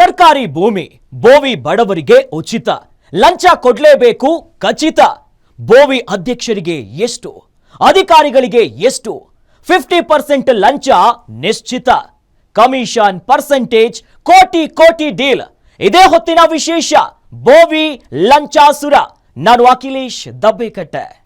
ಸರ್ಕಾರಿ ಭೂಮಿ, ಬೋವಿ ಬಡವರಿಗೆ ಉಚಿತ. ಲಂಚ ಕೊಡಲೇಬೇಕು, ಖಚಿತ. ಬೋವಿ ಅಧ್ಯಕ್ಷರಿಗೆ ಎಷ್ಟು? ಅಧಿಕಾರಿಗಳಿಗೆ ಎಷ್ಟು? ಫಿಫ್ಟಿ ಪರ್ಸೆಂಟ್ ಲಂಚ ನಿಶ್ಚಿತ. ಕಮಿಷನ್ ಪರ್ಸೆಂಟೇಜ್, ಕೋಟಿ ಕೋಟಿ ಡೀಲ್. ಇದೇ ಹೊತ್ತಿನ ವಿಶೇಷ, ಬೋವಿ ಲಂಚಾಸುರ. ನಾನು ಅಖಿಲೇಶ್ ದಬ್ಬೆಕಟ್ಟೆ.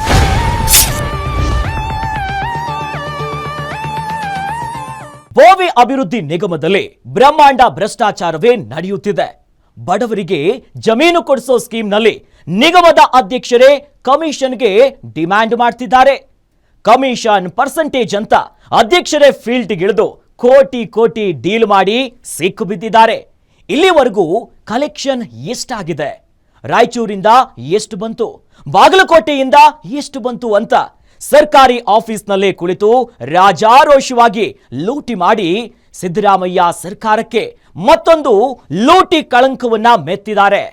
ಬೋವಿ ಅಭಿವೃದ್ಧಿ ನಿಗಮದಲ್ಲಿ ಬ್ರಹ್ಮಾಂಡ ಭ್ರಷ್ಟಾಚಾರವೇ ನಡೆಯುತ್ತಿದೆ. ಬಡವರಿಗೆ ಜಮೀನು ಕೊಡಿಸೋ ಸ್ಕೀಮ್ನಲ್ಲಿ ನಿಗಮದ ಅಧ್ಯಕ್ಷರೇ ಕಮಿಷನ್ಗೆ ಡಿಮ್ಯಾಂಡ್ ಮಾಡ್ತಿದ್ದಾರೆ. ಕಮಿಷನ್ ಪರ್ಸೆಂಟೇಜ್ ಅಂತ ಅಧ್ಯಕ್ಷರೇ ಫೀಲ್ಡ್ಗಿಳಿದು ಕೋಟಿ ಕೋಟಿ ಡೀಲ್ ಮಾಡಿ ಸಿಕ್ಕು ಬಿದ್ದಿದ್ದಾರೆ. ಇಲ್ಲಿವರೆಗೂ ಕಲೆಕ್ಷನ್ ಎಷ್ಟಾಗಿದೆ? ರಾಯಚೂರಿಂದ ಎಷ್ಟು ಬಂತು? ಬಾಗಲಕೋಟೆಯಿಂದ ಎಷ್ಟು ಬಂತು ಅಂತ ಸರ್ಕಾರಿ ಆಫೀಸ್ನಲ್ಲೇ ಕುಳಿತು ರಾಜಾರೋಷವಾಗಿ ಲೂಟಿ ಮಾಡಿ ಸಿದ್ದರಾಮಯ್ಯ ಸರ್ಕಾರಕ್ಕೆ ಮತ್ತೊಂದು ಲೂಟಿ ಕಳಂಕವನ್ನ ಮೆತ್ತಿದ್ದಾರೆ.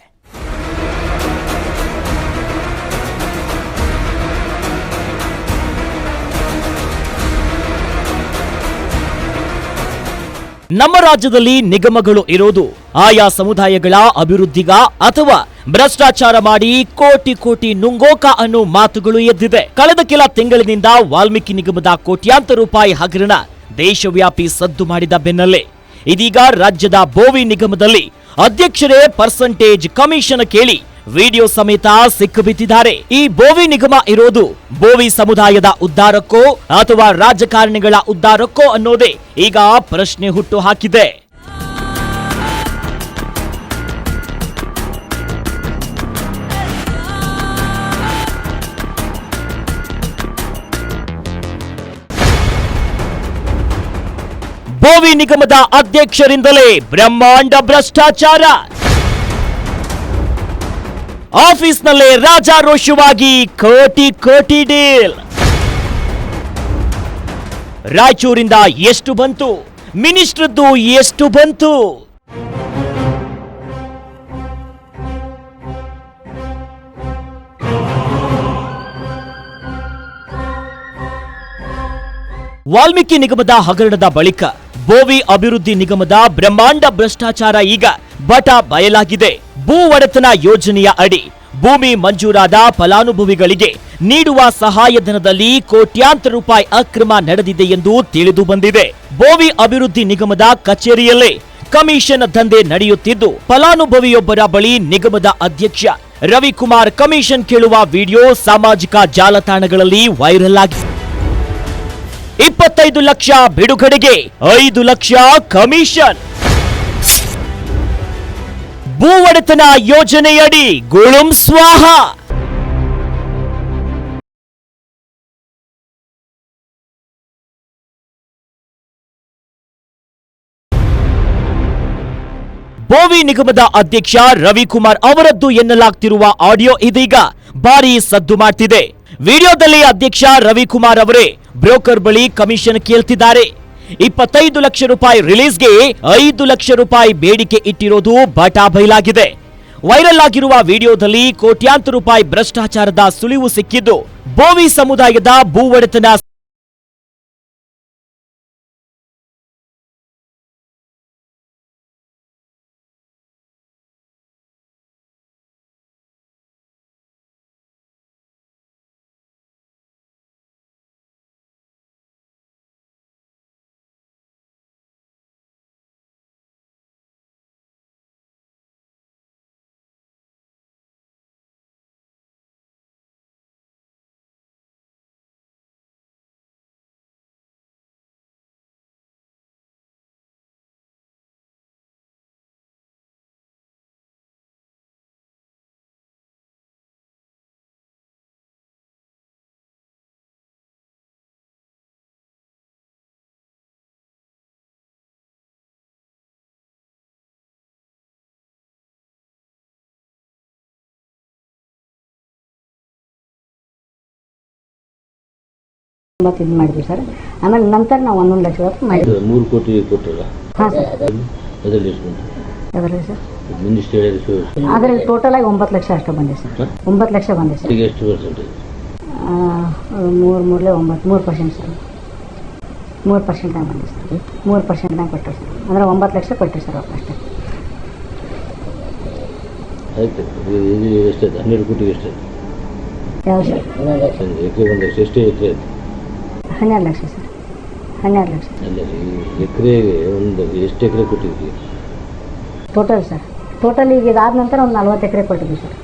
ನಮ್ಮ ರಾಜ್ಯದಲ್ಲಿ ನಿಗಮಗಳು ಇರೋದು ಆಯಾ ಸಮುದಾಯಗಳ ಅಭಿವೃದ್ಧಿಗ ಅಥವಾ ಭ್ರಷ್ಟಾಚಾರ ಮಾಡಿ ಕೋಟಿ ಕೋಟಿ ನುಂಗೋಕ ಅನ್ನೋ ಮಾತುಗಳು ಎದ್ದಿದೆ. ಕಳೆದ ಕೆಲ ತಿಂಗಳಿನಿಂದ ವಾಲ್ಮೀಕಿ ನಿಗಮದ ಕೋಟ್ಯಾಂತರ ರೂಪಾಯಿ ಹಗರಣ ದೇಶವ್ಯಾಪಿ ಸದ್ದು ಮಾಡಿದ ಬೆನ್ನಲ್ಲೇ. ಇದೀಗ ರಾಜ್ಯದ ಬೋವಿ ನಿಗಮದಲ್ಲಿ ಅಧ್ಯಕ್ಷರೇ ಪರ್ಸೆಂಟೇಜ್ ಕಮಿಷನ್ ಕೇಳಿ ವಿಡಿಯೋ ಸಮೇತ ಸಿಕ್ಕಿಬಿದ್ದಿದ್ದಾರೆ. ಈ ಬೋವಿ ನಿಗಮ ಇರೋದು ಬೋವಿ ಸಮುದಾಯದ ಉದ್ಧಾರಕ್ಕೋ ಅಥವಾ ರಾಜಕಾರಣಿಗಳ ಉದ್ಧಾರಕ್ಕೋ ಅನ್ನೋದೇ ಈಗ ಪ್ರಶ್ನೆ ಹುಟ್ಟು ಹಾಕಿದೆ. ಬೋವಿ ನಿಗಮದ ಅಧ್ಯಕ್ಷರಿಂದಲೇ ಬ್ರಹ್ಮಾಂಡ ಭ್ರಷ್ಟಾಚಾರ. ಆಫೀಸ್ನಲ್ಲೇ ರಾಜಾರೋಷವಾಗಿ ಕೋಟಿ ಕೋಟಿ ಡೀಲ್. ರಾಯಚೂರಿಂದ ಎಷ್ಟು ಬಂತು? ಮಿನಿಸ್ಟ್ರದ್ದು ಎಷ್ಟು ಬಂತು? ವಾಲ್ಮೀಕಿ ನಿಗಮದ ಹಗರಣದ ಬಳಿಕ ಬೋವಿ ಅಭಿವೃದ್ಧಿ ನಿಗಮದ ಬ್ರಹ್ಮಾಂಡ ಭ್ರಷ್ಟಾಚಾರ ಈಗ ಬಟ ಬಯಲಾಗಿದೆ. ಭೂ ಒಡೆತನ ಯೋಜನೆಯ ಅಡಿ ಭೂಮಿ ಮಂಜೂರಾದ ಫಲಾನುಭವಿಗಳಿಗೆ ನೀಡುವ ಸಹಾಯಧನದಲ್ಲಿ ಕೋಟ್ಯಾಂತರ ರೂಪಾಯಿ ಅಕ್ರಮ ನಡೆದಿದೆ ಎಂದು ತಿಳಿದು ಬಂದಿದೆ. ಬೋವಿ ಅಭಿವೃದ್ಧಿ ನಿಗಮದ ಕಚೇರಿಯಲ್ಲೇ ಕಮಿಷನ್ ದಂಧೆ ನಡೆಯುತ್ತಿದ್ದು, ಫಲಾನುಭವಿಯೊಬ್ಬರ ಬಳಿ ನಿಗಮದ ಅಧ್ಯಕ್ಷ ರವಿಕುಮಾರ್ ಕಮಿಷನ್ ಕೇಳುವ ವಿಡಿಯೋ ಸಾಮಾಜಿಕ ಜಾಲತಾಣಗಳಲ್ಲಿ ವೈರಲ್ ಆಗಿದೆ. ಇಪ್ಪತ್ತೈದು ಲಕ್ಷ ಬಿಡುಗಡೆಗೆ ಐದು ಲಕ್ಷ ಕಮಿಷನ್. ಭೂ ಒಡೆತನ ಯೋಜನೆಯಡಿ ಗುಳುಂ ಸ್ವಾಹ. ಬೋವಿ ನಿಗಮದ ಅಧ್ಯಕ್ಷ ರವಿಕುಮಾರ್ ಅವರದ್ದು ಎನ್ನಲಾಗ್ತಿರುವ ಆಡಿಯೋ ಇದೀಗ ಭಾರಿ ಸದ್ದು ಮಾಡ್ತಿದೆ. ವಿಡಿಯೋದಲ್ಲಿ ಅಧ್ಯಕ್ಷ ರವಿಕುಮಾರ್ ಅವರೇ ಬ್ರೋಕರ್ ಬಳಿ ಕಮಿಷನ್ ಕೇಳ್ತಿದ್ದಾರೆ. ಇಪ್ಪತ್ತೈದು ಲಕ್ಷ ರೂಪಾಯಿ ರಿಲೀಸ್ಗೆ ಐದು ಲಕ್ಷ ರೂಪಾಯಿ ಬೇಡಿಕೆ ಇಟ್ಟಿರೋದು ಬಟಾ ಬಯಲಾಗಿದೆ. ವೈರಲ್ ಆಗಿರುವ ವಿಡಿಯೋದಲ್ಲಿ ಕೋಟ್ಯಾಂತರ ರೂಪಾಯಿ ಭ್ರಷ್ಟಾಚಾರದ ಸುಳಿವು ಸಿಕ್ಕಿದ್ದು ಬೋವಿ ಸಮುದಾಯದ ಭೂ ಒಡೆತನ ಒಂಬತ್ತು ಇದು ಮಾಡಿದ್ವಿ ಸರ್. ಆಮೇಲೆ ನಂತರ ನಾವು ಒಂದೊಂದು ಲಕ್ಷ ರೂಪಾಯಿ ಮಾಡಿದ್ವಿ. ಮೂರು ಕೋಟಿ ಕೊಟ್ಟಲ್ಲ. ಹಾಂ ಸರ್. ಅದರಲ್ಲಿ ಸರ್? ಅದರಲ್ಲಿ ಟೋಟಲ್ ಆಗಿ ಒಂಬತ್ತು ಲಕ್ಷ ಅಷ್ಟು ಬಂದಿದೆ ಸರ್? ಒಂಬತ್ತು ಲಕ್ಷ ಬಂದಿದೆ ಸರ್. ಎಷ್ಟು ಪರ್ಸೆಂಟೇಜ್ ಮೂರು ಮೂರಲೇ ಒಂಬತ್ತು ಮೂರು ಪರ್ಸೆಂಟ್ ಸರ್. ಮೂರು ಪರ್ಸೆಂಟ್ನಾಗ ಬಂದಿದೆ ಸರ್. ಮೂರು ಪರ್ಸೆಂಟ್ನಾಗ ಕೊಟ್ಟರು ಸರ್. ಅಂದರೆ ಒಂಬತ್ತು ಲಕ್ಷ ಕೊಟ್ಟರು ಸರ್ ಅಷ್ಟೇ. ಆಯ್ತು. ಎಷ್ಟಾಯ್ತು? ಹನ್ನೆರಡು ಕೋಟಿಗೆ ಎಷ್ಟಾಯ್ತು? ಯಾವ ಸರ್? ಎಕರೆ ಒಂದು ಲಕ್ಷ ಎಷ್ಟೇ ಎಕರೆ ಆಯ್ತು? ಹನ್ನೆರಡು ಲಕ್ಷ ಸರ್. ಹನ್ನೆರಡು ಲಕ್ಷ. ಎಕರೆಗೆ ಒಂದು ಎಷ್ಟು ಎಕರೆ ಕೊಟ್ಟಿದ್ವಿ ಟೋಟಲ್ ಸರ್. ಟೋಟಲ್ ಈಗ ಇದಾದ ನಂತರ ಒಂದು ನಲ್ವತ್ತು ಎಕರೆ ಕೊಟ್ಟಿದ್ವಿ ಸರ್.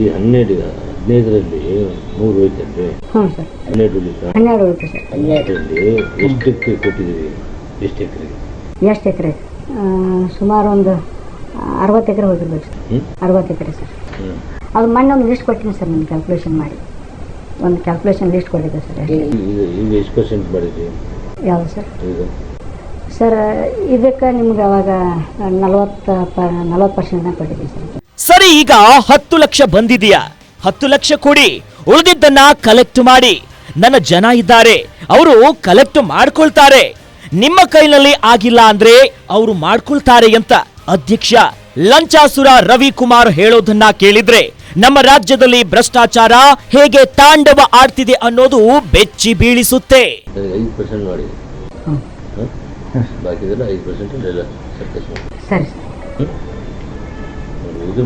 ಈ ಹನ್ನೆರಡು ಹದಿನೈದರಲ್ಲಿ ಮೂರು ಹೋಯ್ತಂದ್ರೆ ಹ್ಞೂ ಸರ್. ಹನ್ನೆರಡು ಹನ್ನೆರಡು ಉಳಿತು ಸರ್. ಹನ್ನೆರಡರಲ್ಲಿ ಎಷ್ಟು ಎಕರೆ ಕೊಟ್ಟಿದ್ದೀವಿ ಎಷ್ಟು ಎಕರೆ? ಎಷ್ಟು ಎಕರೆ? ಸುಮಾರು ಒಂದು ಅರವತ್ತು ಎಕರೆ ಹೋಗಿರ್ಬೇಕು ಸರ್. ಅರವತ್ತು ಎಕರೆ ಸರ್. ಅದು ಮಣ್ಣೊಂದು ಒಂದು ಲಿಸ್ಟ್ ಕೊಟ್ಟಿನಿ ಸರ್ ನಾನು ಕ್ಯಾಲ್ಕುಲೇಷನ್ ಮಾಡಿ. ಒಂದು ಕ್ಯಾಲ್ಕುಲೇಷನ್ ಲಿಸ್ಟ್ ಕೊಟ್ಟಿದ್ದೆ ಸರ್ ಯಾವ ಈಗ ಎಷ್ಟು ಪರ್ಸೆಂಟ್ ಮಾಡಿದ್ವಿ ಯಾವುದು ಸರ್? ಸರ್ ಇದಕ್ಕೆ ನಿಮ್ಗೆ ಅವಾಗ ನಲವತ್ತ ನಲವತ್ತು ಪರ್ಸೆಂಟ್ ಪರ್ಸೆಂಟ್ನ ಕೊಟ್ಟಿದ್ದೀವಿ ಸರ್. ಸರಿ ಈಗ ಹತ್ತು ಲಕ್ಷ ಬಂದಿದೆಯಾ? ಹತ್ತು ಲಕ್ಷ ಕೊಡಿ. ಉಳಿದಿದ್ದನ್ನ ಕಲೆಕ್ಟ್ ಮಾಡಿ. ನನ್ನ ಜನ ಇದ್ದಾರೆ. ಅವರು ಕಲೆಕ್ಟ್ ಮಾಡ್ಕೊಳ್ತಾರೆ. ನಿಮ್ಮ ಕೈನಲ್ಲಿ ಆಗಿಲ್ಲ ಅಂದ್ರೆ ಅವರು ಮಾಡ್ಕೊಳ್ತಾರೆ ಅಂತ ಅಧ್ಯಕ್ಷ ಲಂಚಾಸುರ ರವಿಕುಮಾರ್ ಹೇಳೋದನ್ನ ಕೇಳಿದ್ರೆ ನಮ್ಮ ರಾಜ್ಯದಲ್ಲಿ ಭ್ರಷ್ಟಾಚಾರ ಹೇಗೆ ತಾಂಡವ ಆಡ್ತಿದೆ ಅನ್ನೋದು ಬೆಚ್ಚಿ ಬೀಳಿಸುತ್ತೆ. ಇದು ಮಾಡಿ. ಸರಿ. ಸರ್. ಹ್ಮ್? ಒಂದು ಇದು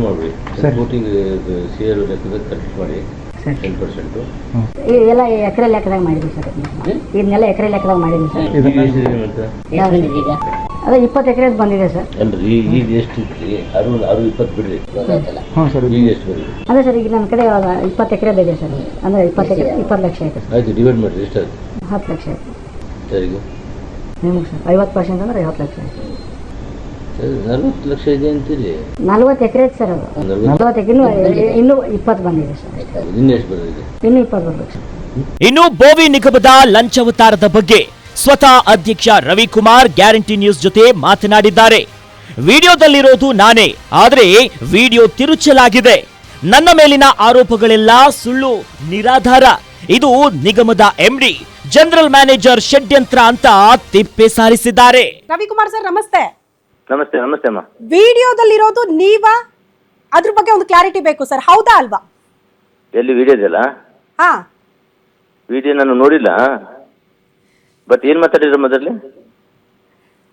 ಮಾಡಿ. ಸರಿ ಟೆನ್ ಪರ್ಸೆಂಟು ಇದೆಲ್ಲ ಎಕರೆ ಲೆಕ್ಕದಾಗ ಮಾಡಿದ್ವಿ ಸರ್. ಇದನ್ನೆಲ್ಲ ಎಕರೆ ಲೆಕ್ಕದಾಗ ಮಾಡಿದ್ವಿ ಸರ್. ಈಗ? ಅದೇ ಇಪ್ಪತ್ತು ಎಕರೆ ಬಂದಿದೆ ಸರ್. ಅಲ್ರಿ ಈಗ ಎಷ್ಟು ಇತ್ತು ಅರವತ್ತು ಅರು ಇಪ್ಪತ್ತು ಬಿಡ್ರಿ ಈಗ ಎಷ್ಟು ಬಂದಿದೆ? ಅದೇ ಸರ್ ಈಗ ನನ್ನ ಕಡೆ ಇಪ್ಪತ್ತು ಎಕರೆ ಬೇಕು ಸರ್. ಅಂದ್ರೆ ಇಪ್ಪತ್ತು ಎಕರೆ ಇಪ್ಪತ್ತು ಲಕ್ಷ ಆಯ್ತು ಸರ್. ಆಯ್ತು ಡಿವೈಡ್ ಮಾಡಿರಿ ಎಷ್ಟು ಹತ್ತು ಲಕ್ಷ ಆಯ್ತು. ಸರಿ ನಿಮ್ಗೆ ಸರ್ ಐವತ್ತು ಪರ್ಸೆಂಟ್ ಅಂದರೆ ಐವತ್ತು ಲಕ್ಷ ಆಯಿತು. ಸರಿ ನಲ್ವತ್ತು ಲಕ್ಷ ಇದೆ ಅಂತೀರಿ? ನಲ್ವತ್ತು ಎಕರೆ ಸರ್ ನಲ್ವತ್ತು? ಎಕರೆ ಇನ್ನೂ ಇನ್ನೂ ಇಪ್ಪತ್ತು ಬಂದಿದೆ ಸರ್. ಇನ್ನೂ ಎಷ್ಟು ಬಂದಿದೆ? ಇನ್ನೂ ಇಪ್ಪತ್ತು ಬರ್ಬೇಕು ಸರ್. ಇನ್ನು ಬೋವಿ ನಿಗಮದ ಲಂಚಾವತಾರದ ಬಗ್ಗೆ ಸ್ವತಃ ಅಧ್ಯಕ್ಷ ರವಿಕುಮಾರ್ ಗ್ಯಾರಂಟಿ ನ್ಯೂಸ್ ಜೊತೆ ಮಾತನಾಡಿದ್ದಾರೆ. ವಿಡಿಯೋದಲ್ಲಿರೋದು ನಾನೇ ಆದರೆ ವಿಡಿಯೋ ತಿರುಚಲಾಗಿದೆ. ನನ್ನ ಮೇಲಿನ ಆರೋಪಗಳೆಲ್ಲ ಸುಳ್ಳು ನಿರಾಧಾರ. ಇದು ನಿಗಮದ ಎಂಡಿ ಜನರಲ್ ಮ್ಯಾನೇಜರ್ ಷಡ್ಯಂತ್ರ ಅಂತ ತಿಪ್ಪೆ ಸಾರಿಸಿದ್ದಾರೆ. ರವಿಕುಮಾರ್ ಸರ್ ನಮಸ್ತೆ. ನಮಸ್ತೆ ನಮಸ್ತೆ ಅಮ್ಮ. ವಿಡಿಯೋದಲ್ಲಿರೋದು ನೀವಾ? ಅದ್ರ ಬಗ್ಗೆ ಒಂದು ಕ್ಲಾರಿಟಿ ಬೇಕು ಸರ್ ಹೌದಾ ಅಲ್ವಾ? ಎಲ್ಲಿ ವಿಡಿಯೋ ಇದೆಯಲ್ಲ? ಹಾ. ವಿಡಿಯೋ ನಾನು ನೋಡಿಲ್ಲ. ಬಟ್ ಏನು ಮಾತಾಡಿದ್ರು ಮೊದಲೇ?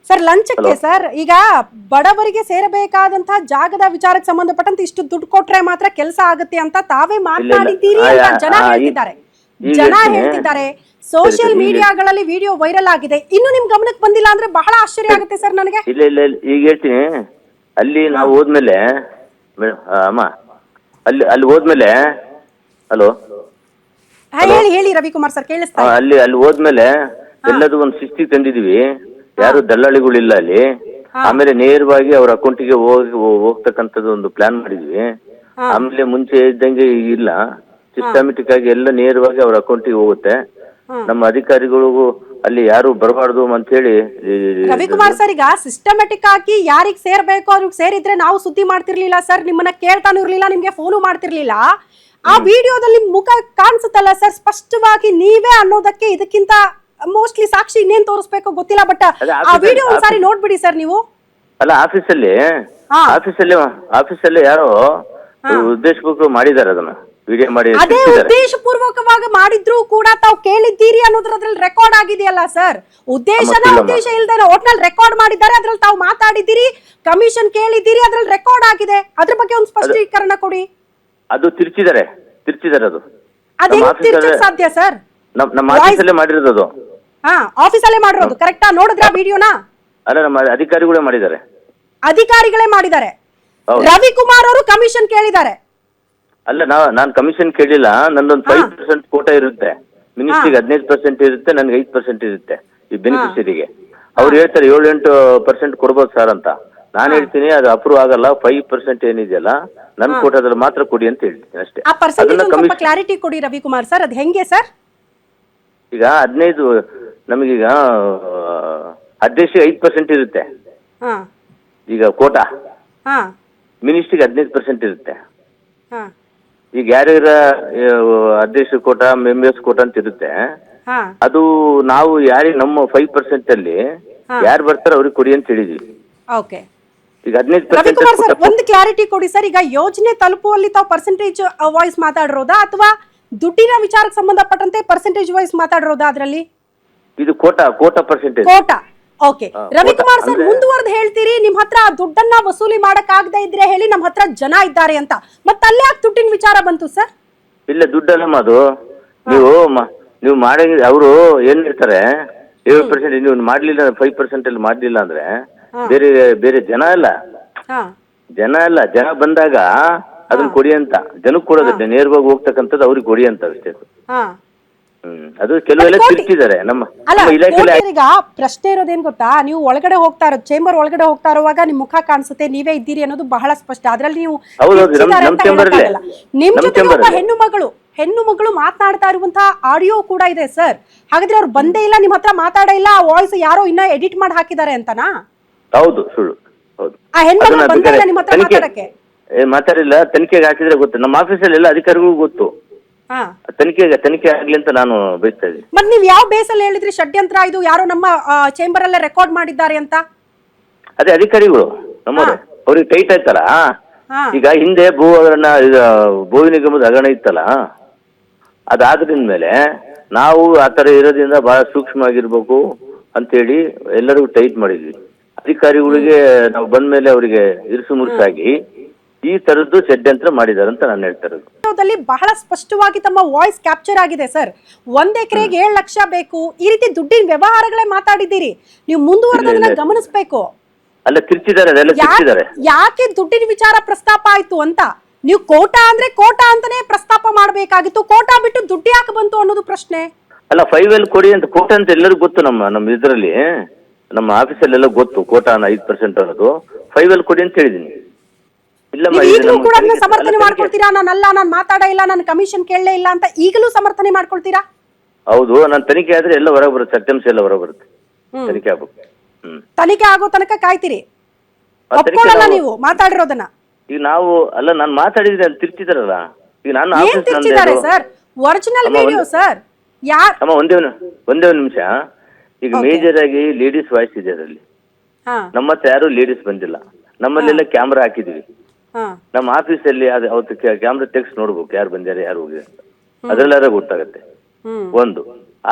ಸರ್ ಲಂಚಕ್ಕೆ ಸರ್ ಈಗ ಬಡವರಿಗೆ ಸೇರಬೇಕಾದಂತಹ ಜಾಗದ ವಿಚಾರಕ್ಕೆ ಸಂಬಂಧಪಟ್ಟಂತೆ ಇಷ್ಟು ದುಡ್ಡು ಕೊಟ್ರೆ ಮಾತ್ರ ಕೆಲಸ ಆಗುತ್ತೆ ಅಂತ ತಾವೇ ಮಾತನಾಡಿದ್ದೀರಿ ಅಂತ ಜನ ಹೇಳ್ತಿದ್ದಾರೆ. ಜನ ಹೇಳ್ತಿದ್ದಾರೆ. ಸೋಷಿಯಲ್ ಮೀಡಿಯಾಗಳಲ್ಲಿ ವಿಡಿಯೋ ವೈರಲ್ ಆಗಿದೆ. ಇನ್ನು ನಿಮ್ ಗಮನಕ್ಕೆ ಬಂದಿಲ್ಲ ಅಂದ್ರೆ ಬಹಳ ಆಶ್ಚರ್ಯ ಆಗುತ್ತೆ ಸರ್ ನನಗೆ. ಇಲ್ಲ ಇಲ್ಲ ಇಲ್ಲ. ಈಗ ಹೇಳ್ತೀನಿ. ಅಲ್ಲಿ ನಾವು ಹೋದ್ಮೇಲೆ ಮೇಡಮ್ ಅಮ್ಮ ಅಲ್ಲಿ ಅಲ್ಲಿ ಹೋದ್ಮೇಲೆ ಹಲೋ? ಹಾ, ಹೇಳಿ ಹೇಳಿ ರವಿಕುಮಾರ್ ಸರ್ ಕೇಳಿಸ್ತಾ ಇದೆ. ಅಲ್ಲಿ ಅಲ್ಲಿ ಹೋದ್ಮೇಲೆ ಎಲ್ಲದೂ ಒಂದು ಶಿಸ್ತಿ ತಂದಿದೀವಿ ಯಾರು ದಲ್ಲಾಳಿಗಳಿಲ್ಲ ಅಲ್ಲಿ. ಆಮೇಲೆ ನೇರವಾಗಿ ಅವ್ರ ಅಕೌಂಟಿಗೆ ಹೋಗಿ ಹೋಗ್ತಕ್ಕಂಥದ್ದು ಒಂದು ಪ್ಲಾನ್ ಮಾಡಿದ್ವಿ. ಆಮೇಲೆ ಮುಂಚೆ ಇದ್ದಂಗೆ ಇಲ್ಲ. ಸಿಸ್ಟಮೆಟಿಕ್ ಆಗಿ ಎಲ್ಲ ನೇರವಾಗಿ ಅವ್ರ ಅಕೌಂಟಿಗೆ ಹೋಗುತ್ತೆ. ನಮ್ಮ ಅಧಿಕಾರಿಗಳಿಗೂ ಅಲ್ಲಿ ಯಾರು ಬರಬಾರ್ದು ಅಂತ ಹೇಳಿ ರವಿಕುಮಾರ್ ಸರ್ ಈಗ ಸಿಸ್ಟಮೆಟಿಕ್ ಆಗಿ ಯಾರಿಗ್ ಸೇರ್ಬೇಕು ಅವ್ರಿಗೆ ಸೇರಿದ್ರೆ ನಾವು ಸುದ್ದಿ ಮಾಡ್ತಿರ್ಲಿಲ್ಲ ಸರ್ ನಿಮ್ಮನ್ನ ಕೇಳ್ತಾನು ಇರ್ಲಿಲ್ಲ ನಿಮ್ಗೆ ಫೋನು ಮಾಡ್ತಿರ್ಲಿಲ್ಲ. ಆ ವಿಡಿಯೋದಲ್ಲಿ ಮುಖ ಕಾಣಿಸುತ್ತಲ್ಲ ಸರ್ ಸ್ಪಷ್ಟವಾಗಿ ನೀವೇ ಅನ್ನೋದಕ್ಕೆ ಇದಕ್ಕಿಂತ ಮೋಸ್ಟ್ಲಿ ಸಾಕ್ಷಿ ಇನ್ನೇನ್ ತೋರಿಸ್ಬೇಕು ಗೊತ್ತಿಲ್ಲ ಬಟ್ ಆ ವಿಡಿಯೋ ಒಂದ್ಸಾರಿ ನೋಡ್ಬಿಡಿ ಸರ್ ನೀವು. ಅಲ್ಲ ಆಫೀಸಲ್ಲಿ. ಆಫೀಸಲ್ಲಿ ಆಫೀಸಲ್ಲಿ ಯಾರೋ ಉದ್ದೇಶಪೂರ್ವಕ ಮಾಡಿದ್ದಾರೆ ಅದನ್ನ. ವಿಡಿಯೋ ಮಾಡಿ ಅದೇ ಉದ್ದೇಶಪೂರ್ವಕವಾಗಿ ಉದ್ದೇಶ ಪೂರ್ವಕವಾಗಿ ಮಾಡಿದ್ರು ಕೂಡ ತಾವು ಕೇಳಿದ್ದೀರಿ ಅನ್ನೋದ್ರದ್ರಲ್ಲಿ ರೆಕಾರ್ಡ್ ಆಗಿದೆಯಲ್ಲ ಸರ್ ಉದ್ದೇಶನ ಉದ್ದೇಶ ಇಲ್ದೇನೆ ಒಟ್ನಲ್ಲಿ ರೆಕಾರ್ಡ್ ಮಾಡಿದ್ದಾರೆ ಅದ್ರಲ್ಲಿ ತಾವು ಮಾತಾಡಿದ್ದೀರಿ ಕಮಿಷನ್ ಕೇಳಿದ್ದೀರಿ ಅದ್ರಲ್ಲಿ ರೆಕಾರ್ಡ್ ಆಗಿದೆ. ಅದ್ರ ಬಗ್ಗೆ ಒಂದು ಸ್ಪಷ್ಟೀಕರಣ ಕೊಡಿ. ಅದು ತಿರ್ಚಿದ್ದಾರೆ ತಿರ್ಚಿದ್ದಾರೆ ಅದು. ಅದೇ ಸಾಧ್ಯ ಸರ್ ನಮ್ಮ ಆಫೀಸಲ್ಲೇ ಮಾಡಿರೋದು ಅದು. ಹಾ ಆಫೀಸಲ್ಲೇ ಮಾಡಿರೋದು ಕರೆಕ್ಟಾ ನೋಡಿದ್ರ ವಿಡಿಯೋನ ಅಲ್ಲ ನಮ್ಮ ಅಧಿಕಾರಿಗಳೇ ಮಾಡಿದ್ದಾರೆ. ಅಧಿಕಾರಿಗಳೇ ಮಾಡಿದ್ದಾರೆ. ರವಿಕುಮಾರ್ ಅವರು ಕಮಿಷನ್ ಕೇಳಿದ್ದಾರೆ. ಅಲ್ಲ ನಾ ನಾನು ಕಮಿಷನ್ ಕೇಳಿಲ್ಲ. ನಂದೊಂದು ಫೈವ್ ಪರ್ಸೆಂಟ್ ಕೋಟ ಇರುತ್ತೆ. ಮಿನಿಸ್ಟ್ರಿಗೆ ಹದಿನೈದು ಪರ್ಸೆಂಟ್ ಇರುತ್ತೆ ನನಗೆ ಐದು ಪರ್ಸೆಂಟ್ ಇರುತ್ತೆ ಈ ಬೆನಿಫಿಷರಿಗೆ ಅವ್ರು ಹೇಳ್ತಾರೆ ಏಳು ಎಂಟು ಪರ್ಸೆಂಟ್ ಕೊಡ್ಬೋದು ಸರ್ ಅಂತ. ನಾನು ಹೇಳ್ತೀನಿ ಅದು ಅಪ್ರೂವ್ ಆಗಲ್ಲ ಫೈವ್ ಪರ್ಸೆಂಟ್ ಏನಿದೆಯಲ್ಲ ನನ್ನ ಕೋಟದಲ್ಲಿ ಮಾತ್ರ ಕೊಡಿ ಅಂತ ಹೇಳ್ತೀನಿ ಅಷ್ಟೇ. ಆ ಪರ್ಸೆಂಟೇಜ್ ಸ್ವಲ್ಪ ಕಮಿಷನ್ ಕ್ಲಾರಿಟಿ ಕೊಡಿ ರವಿಕುಮಾರ್ ಸರ್ ಅದು ಹೆಂಗೆ ಸರ್ ಈಗ ಹದಿನೈದು ನಮಗೀಗ ಅಧ್ಯಕ್ಷ ಐದು ಪರ್ಸೆಂಟ್ ಇರುತ್ತೆ. ಹಾ. ಈಗ ಕೋಟಾ ಹಾ. ಮಿನಿಸ್ಟ್ರಿಗೆ ಹದಿನೈದು ಪರ್ಸೆಂಟ್ ಇರುತ್ತೆ. ಹಾ. ಈಗ ಯಾರ್ಯಾರ ಅಧ್ಯಕ್ಷ ಕೋಟ ಮೆಂಬರ್ಸ್ ಕೋಟ ಅಂತ ಇರುತ್ತೆ ಹಾ. ಅದು ನಾವು ಯಾರಿಗೆ ನಮ್ಮ ಫೈವ್ ಪರ್ಸೆಂಟ್ ಅಲ್ಲಿ ಯಾರು ಬರ್ತಾರೆ ಅವ್ರಿಗೆ ಕೊಡಿ ಅಂತ ಹೇಳಿದ್ವಿ. ಓಕೆ. ಈಗ ಹದಿನೈದು ರವಿಕುಮಾರ್ ಸರ್ ಒಂದು ಕ್ಲಾರಿಟಿ ಕೊಡಿ ಸರ್ ಈಗ ಯೋಜನೆ ತಲುಪುವಲ್ಲಿ ತಾವು ಪರ್ಸೆಂಟೇಜ್ ವಾಯ್ಸ್ ಮಾತಾಡಿರೋದಾ ಅಥವಾ ದುಡ್ಡಿನ ವಿಚಾರಕ್ಕೆ ಸಂಬಂಧಪಟ್ಟಂತೆ ಪರ್ಸೆಂಟೇಜ್ ವಾಯ್ಸ್ ಮಾತಾಡಿರೋದಾ ಅದರಲ್ಲಿ? ಇದು quota quota percentage quota. Okay. Ravikumar sir ಮುಂದುವರೆದು ಹೇಳ್ತೀರಿ ನಿಮ್ ಹತ್ರ ದುಡ್ಡನ್ನ ವಸೂಲಿ ಮಾಡಕ್ ಆಗದೆ ಇದ್ರೆ ಹೇಳಿ ನಮ್ಮ ಹತ್ರ ಜನ ಇದ್ದಾರೆ ಅಂತ. ಮತ್ತೆ ಅಲ್ಲೇ ಯಾಕೆ ದುಡ್ಡಿನ ವಿಚಾರ ಬಂತು ಸರ್? ಇಲ್ಲ ದುಡ್ಡಲ್ಲಮ್ಮ ಅದು ನೀವು ಮ- ನೀವು ಮಾಡಿ ಅವರು ಏನ್ ಇರ್ತಾರೆ ಏಳು ಪರ್ಸೆಂಟ್ ನೀವು ಮಾಡ್ಲಿಲ್ಲ ಫೈವ್ ಪರ್ಸೆಂಟ್ ಅಲ್ಲಿ ಮಾಡ್ಲಿಲ್ಲ ಅಂದ್ರೆ ಬೇರೆ ಬೇರೆ ಜನ ಅಲ್ಲ. ಹಾ. ಜನ ಇಲ್ಲ ಜನ ಬಂದಾಗ ಅದನ್ನ ಕೊಡಿ ಅಂತ. ಜನಕ್ಕೆ ಕೊಡೋದಷ್ಟೇ ನೇರವಾಗಿ ಹೋಗ್ತಕ್ಕಂಥದ್ದು ಅವ್ರಿಗೆ ಕೊಡಿ ಅಂತ ಅಷ್ಟೇ. ಹಾ. ಹ್ಮ್. ಅದು ಕೆಲವೆಲ್ಲ ತಿರ್ತಿದ್ದಾರೆ. ನಮ್ಮ ಅಲ್ಲ ನಮ್ಮ ಇಲಾಖೆಯಲ್ಲಿ ಈಗ ಪ್ರಶ್ನೆ ಇರೋದೇನ್ ಗೊತ್ತಾ? ನೀವು ಒಳಗಡೆ ಹೋಗ್ತಾ ಇರೋ ಚೇಂಬರ್ ಒಳಗಡೆ ಹೋಗ್ತಾ ಇರುವಾಗ ನಿಮ್ ಮುಖ ಕಾಣಿಸುತ್ತೆ ನೀವೇ ಇದ್ದೀರಿ ಅನ್ನೋದು ಬಹಳ ಸ್ಪಷ್ಟ. ಅದ್ರಲ್ಲಿ ನೀವು ನಮ್- ತಿರ್ಚಿದ್ದಾರೆ ನಮ್ ಅಂತ chamber ಅಲ್ಲೇ. ಹೇಳಕ್ಕಾಗಲ್ಲ. ನಿಮ್ ನಮ್ ಜೊತೆ chamber ಒಬ್ಬ ಅಲ್ಲೇ. ಹೆಣ್ಣು ಮಗಳು ಹೆಣ್ಣು ಮಗಳು ಮಾತನಾಡ್ತಾ ಇರುವಂತಹ ಆಡಿಯೋ ಕೂಡ ಇದೆ ಸರ್ ಹಾಗಾದ್ರೆ ಅವ್ರು ಬಂದೇ ಇಲ್ಲ ನಿಮ್ ಹತ್ರ ಮಾತಾಡೇ ಇಲ್ಲ ಆ ವಾಯ್ಸ್ ಯಾರೋ ಇನ್ನ ಎಡಿಟ್ ಮಾಡಿ ಹಾಕಿದ್ದಾರೆ ಅಂತನಾ? ಹೌದು ಸುಳ್ಳು. ಹೌದು. ಆ ಹೆಣ್ಮಗಳು ಅದನ್ನ ಬಂದೇ ಇಲ್ಲ ಬೇಕಾದ್ರೆ ನಿಮ್ಮ ಹತ್ರ ಮಾತಾಡಕ್ಕೆ? ಏ, ಮಾತಾಡಿಲ್ಲ ತನಿಖೆಗೆ ಹಾಕಿದ್ರೆ ಗೊತ್ತು. ನಮ್ಮ ಆಫೀಸಲ್ಲಿ ಎಲ್ಲ ಅಧಿಕಾರಿಗಳಿಗೂ ಗೊತ್ತು. ಹಾ. ತನಿಖೆಗೆ ತನಿಖೆ ಆಗ್ಲಿ ಅಂತ ನಾನು ಬಯಸ್ತಾ ಇದ್ದೀನಿ. ಮತ್ ನೀವ್ ಯಾವ ಬೇಸಲ್ಲಿ ಹೇಳಿದ್ರಿ? ಷಡ್ಯಂತ್ರ ಇದು ಯಾರೋ ನಮ್ಮ ಚೇಂಬರ್ ಅಲ್ಲೇ ರೆಕಾರ್ಡ್ ಮಾಡಿದ್ದಾರೆ ಅಂತ? ಅದೇ ಅಧಿಕಾರಿಗಳು ನಮ್ಮವ್ರೆ. ಅವ್ರಿಗೆ ಟೈಟ್ ಆಯ್ತಲ್ಲ ಹಾ. ಈಗ ಹಿಂದೆ ಭೂ ಹಗರಣ ಇದು ಭೂ ನಿಗಮದ ಹಗರಣ ಇತ್ತಲ್ಲ? ಅದಾದ್ರಿಂದ ಮೇಲೆ ನಾವು ಆ ತರ ಇರೋದ್ರಿಂದ ಬಹಳ ಸೂಕ್ಷ್ಮವಾಗಿರ್ಬೇಕು ಅಂತೇಳಿ ಎಲ್ಲರಿಗೂ ಟೈಟ್ ಮಾಡಿದ್ವಿ. ಅಧಿಕಾರಿಗಳಿಗೆ ನಾವು ಬಂದ ಮೇಲೆ ಅವರಿಗೆ ಇರಿಸು ಮುರುಸಾಗಿ ಈ ತರದ್ದು ಷಡ್ಯಂತ್ರ ಮಾಡಿದ್ದಾರೆ ಅಂತ ನಾನು ಹೇಳ್ತಾ ಇರೋದು. ಬಹಳ ಸ್ಪಷ್ಟವಾಗಿ ತಮ್ಮ ವಾಯ್ಸ್ ಕ್ಯಾಪ್ಚರ್ ಆಗಿದೆ ಸರ್ ಒಂದ್ ಎಕರೆಗೆ ಏಳು ಲಕ್ಷ ಬೇಕು. ಈ ರೀತಿ ದುಡ್ಡಿನ ವ್ಯವಹಾರಗಳೇ ಮಾತಾಡಿದ್ದೀರಿ. ನೀವು ಮುಂದುವರೆದನ್ನ. ಗಮನಿಸಬೇಕು. ಅಲ್ಲ ತಿರ್ಚಿದ್ದಾರೆ ಅದೆಲ್ಲ ತಿರ್ಚಿದ್ದಾರೆ. ಯಾಕೆ ದುಡ್ಡಿನ ವಿಚಾರ ಪ್ರಸ್ತಾಪ ಆಯ್ತು ಅಂತ? ನೀವು ಕೋಟಾ ಅಂದ್ರೆ ಕೋಟಾ ಅಂತಾನೆ ಪ್ರಸ್ತಾಪ ಮಾಡಬೇಕಾಗಿತ್ತು. ಕೋಟಾ ಬಿಟ್ಟು ದುಡ್ಡು ಯಾಕೆ ಬಂತು ಅನ್ನೋದು ಪ್ರಶ್ನೆ. ಅಲ್ಲ ಫೈವ್ ಎಲ್ ಕೊಡಿ ಅಂತ ಕೋಟ ಅಂತ ಎಲ್ಲರಿಗೂ ಗೊತ್ತು ನಮ್ಮ ನಮ್ಮ ಇದರಲ್ಲಿ. ನಮ್ಮ ಆಫೀಸಲ್ಲೆಲ್ಲ ಗೊತ್ತು ಕೋಟ ಐದು ಪರ್ಸೆಂಟ್ ಅನ್ನೋದು. ಫೈವ್ ಎಲ್ ಕೊಡಿ ಅಂತ ಹೇಳಿದೀನಿ ಈಗಲೂ ಕೂಡ ಸಮರ್ಥನೆ ಅಲ್ಲ, ಮಾಡ್ಕೊಳ್ತೀರಾ? ನಾನಲ್ಲ ನಾನು ಮಾತಾಡ ಇಲ್ಲ ನಾನು ಕಮಿಷನ್ ಕೇಳಲೇ ಇಲ್ಲ ಅಂತ ಈಗಲೂ ಸಮರ್ಥನೆ ಮಾಡ್ಕೊಳ್ತೀರಾ? ಹೌದು ನಾನು ತನಿಖೆ ಆದ್ರೆ ಎಲ್ಲ ಹೊರಗೆ ಬರುತ್ತೆ ಸತ್ಯಾಂಶ ಎಲ್ಲ ಹೊರಗೆ ಬರುತ್ತೆ. ತನಿಖೆ ಆಗ್ಬೇಕು. ಹ್ಮ್. ತನಿಖೆ ಆಗೋ ತನಕ ಕಾಯ್ತೀರಿ. ಆ ತನಿಖೆ ಒಪ್ಕೊಳ್ಳಲ್ಲ ನಾವು- ನೀವು ಮಾತಾಡಿರೋದನ್ನ. ಈಗ ನಾವು ಅಲ್ಲ ನಾನು ಮಾತಾಡಿದ್ರೆ ಅಲ್ಲಿ ತಿರ್ಚಿದಾರಲ್ಲ ಈಗ ನಾನು ಏನ್ ಆಫೀಸ್ ತಿರ್ಚಿದ್ದಾರೆ ಸರ್? ಒರಿಜಿನಲ್ ಅಮ್ಮ, ವಿಡಿಯೋ ಒಂದು- ಸರ್. ಯಾರ್ ಅಮ್ಮ ಒಂದೇ ಒಂದು ಒಂದೇ ಒಂದು ನಿಮಿಷ. ಈಗ ಮೇಜರ್ ಆಗಿ ಲೇಡೀಸ್ ವಾಯ್ಸ್ ಇದೆ ಅದರಲ್ಲಿ. ಹಾ. ನಮ್ಮ ಹತ್ರ ಯಾರು ಲೇಡೀಸ್ ಬಂದಿಲ್ಲ. ನಮ್ಮಲ್ಲೆಲ್ಲ ಕ್ಯಾಮ್ರಾ ಹಾಕಿದೀವಿ. ನಮ್ಮ ಆಫೀಸಲ್ಲಿ ಅದು ಅವತ್ತು ಕ್ಯಾಮ್ರಾ ಟೆಕ್ಸ್ ನೋಡ್ಬೇಕು ಯಾರು ಬಂದ್ಯಾರ ಯಾರು ಹೋಗಿದೆ ಅದ್ರಲ್ಲಾರ ಗೊತ್ತಾಗತ್ತೆ. ಒಂದು.